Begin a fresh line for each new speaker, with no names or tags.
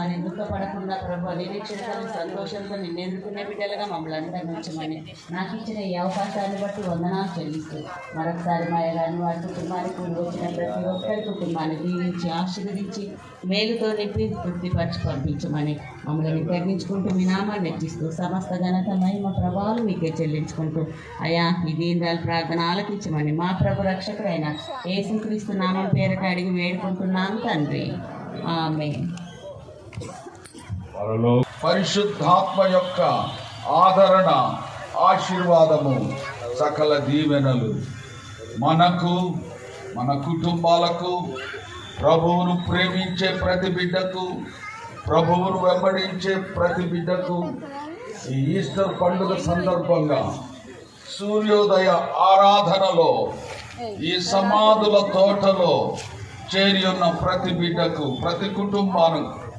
అని దుఃఖపడకుండా ప్రభు నిరీక్షణ సంతోషంతో నిన్నెందుకునే బిడ్డలుగా మమ్మల్ని అందరినీ ఉంచమని. నాకు ఇచ్చిన ఈ అవకాశాన్ని బట్టి వందనాలు చెల్లిస్తూ మరొకసారి మా గారిని వారి కుటుంబానికి వచ్చిన ప్రతి ఒక్కరి కుటుంబాన్ని దీవించి ఆశీర్వదించి మేలుతో నింపి తృప్తిపరిచి పంపించమని మమ్మల్ని తగ్గించుకుంటూ మీ నామాన్ని నెచ్చిస్తూ సమస్త ఘనత మహిమ ప్రభావాలు మీకే చెల్లించుకుంటూ అయా ఈ దీనిరాలు ప్రార్థన ఆలకించమని మా ప్రభు రక్షకుడైన ఏసుక్రీస్తు నామం పేరట అడిగి వేడుకుంటున్నాను తండ్రి. ఆమె
పరిశుద్ధాత్మ యొక్క ఆదరణ ఆశీర్వాదము సకల దీవెనలు మనకు మన కుటుంబాలకు ప్రభువును ప్రేమించే ప్రతి బిడ్డకు ప్రభువును వెంబడించే ప్రతి బిడ్డకు ఈ ఈస్టర్ పండుగ సందర్భంగా సూర్యోదయ ఆరాధనలో ఈ సమాధుల తోటలో చేరి ఉన్న ప్రతి బిడ్డకు ప్రతి కుటుంబానికి